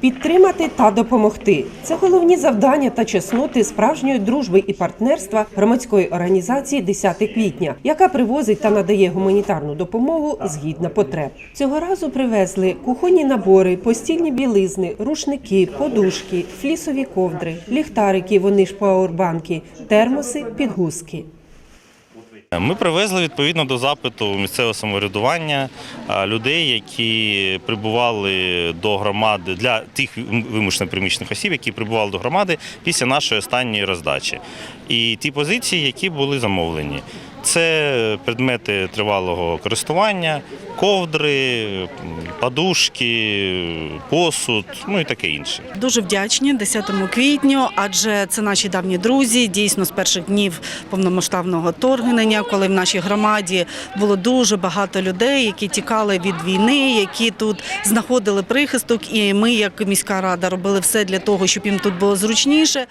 Підтримати та допомогти це головні завдання та чесноти справжньої дружби і партнерства громадської організації 10 квітня, яка привозить та надає гуманітарну допомогу згідно потреб. Цього разу привезли кухонні набори, постільні білизни, рушники, подушки, флісові ковдри, ліхтарики, вони ж пауербанки, термоси, підгузки. Ми привезли відповідно до запиту місцевого самоврядування людей, які прибували до громади для тих вимушено приміщених осіб, які прибували до громади після нашої останньої роздачі. І ті позиції, які були замовлені. Це предмети тривалого користування, ковдри, подушки, посуд, ну і таке інше. Дуже вдячні 10 квітню, адже це наші давні друзі. Дійсно, з перших днів повномасштабного вторгнення, коли в нашій громаді було дуже багато людей, які тікали від війни, які тут знаходили прихисток. І ми, як міська рада, робили все для того, щоб їм тут було зручніше.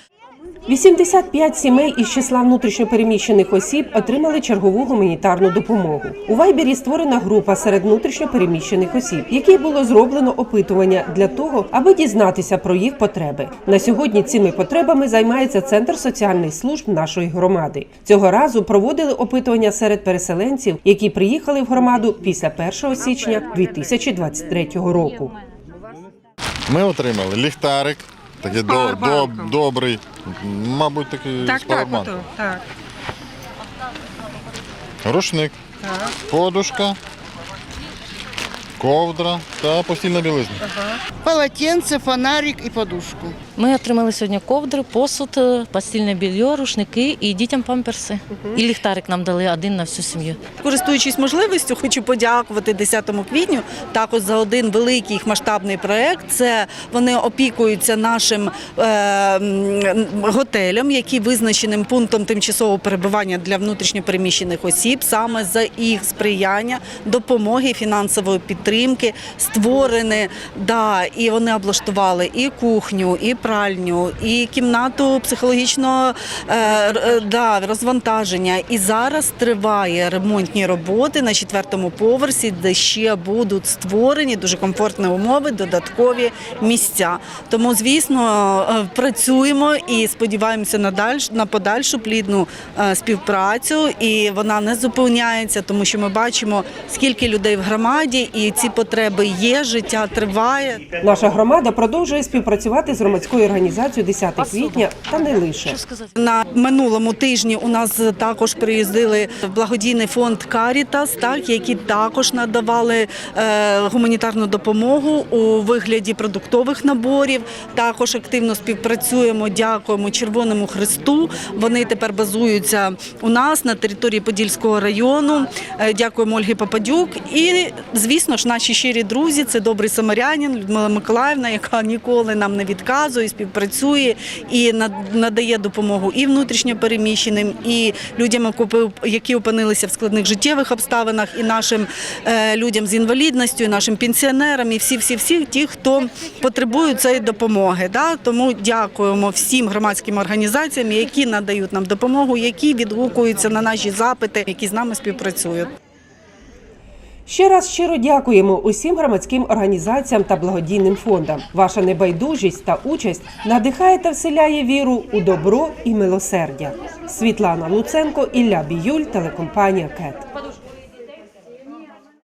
85 сімей із числа внутрішньопереміщених осіб отримали чергову гуманітарну допомогу. У Вайбері створена група серед внутрішньопереміщених осіб, якій було зроблено опитування для того, аби дізнатися про їх потреби. На сьогодні цими потребами займається центр соціальних служб нашої громади. Цього разу проводили опитування серед переселенців, які приїхали в громаду після 1 січня 2023 року. Ми отримали ліхтарик, такий до, до, добрий, мабуть, такий Так, з так, павербанком. так. Рушник, подушка, ковдра та постільна білизна. Полотенце, фонарик і подушку. Ми отримали сьогодні ковдри, посуд, е, постільне білье, рушники і дітям памперси. І ліхтарик нам дали один на всю сім'ю. Користуючись можливістю, хочу подякувати 10 квітню також за один великий масштабний проект. Це вони опікуються нашим е, готелем, який визначеним пунктом тимчасового перебування для внутрішньопереміщених осіб, саме за їх сприяння, допомоги, фінансової підтримки, створені, да, і вони облаштували і кухню, і пральню, і кімнату психологічного е, е, да, розвантаження. І зараз триває ремонтні роботи на четвертому поверсі, де ще будуть створені дуже комфортні умови, додаткові місця. Тому, звісно, е, працюємо і сподіваємося на дальш на подальшу плідну співпрацю. І вона не зупиняється, тому що ми бачимо, скільки людей в громаді, і ці потреби є. Життя триває. Наша громада продовжує співпрацювати з громадською організацією 10 квітня та не лише. На минулому тижні у нас також приїздили в благодійний фонд Карітас, так які також надавали е, гуманітарну допомогу у вигляді продуктових наборів. Також активно співпрацюємо. Дякуємо Червоному Христу. Вони тепер базуються у нас на території Подільського району. Е, Дякуємо Ольгі Попадюк. І звісно ж, наші щирі друзі це добрий самарянин Людмила Миколаївна, яка ніколи нам не відказує, співпрацює і над- надає допомогу і внутрішньо переміщеним, і людям, які опинилися в складних життєвих обставинах, і нашим е, людям з інвалідністю, і нашим пенсіонерам, і всі, всі, всі ті, хто потребує цієї допомоги. Тому дякуємо всім громадським організаціям, які надають нам допомогу, які відгукуються на наші запити, які з нами співпрацюють. Ще раз щиро дякуємо усім громадським організаціям та благодійним фондам. Ваша небайдужість та участь надихає та вселяє віру у добро і милосердя. Світлана Луценко, Ілля Біюль, телекомпанія КЕТ.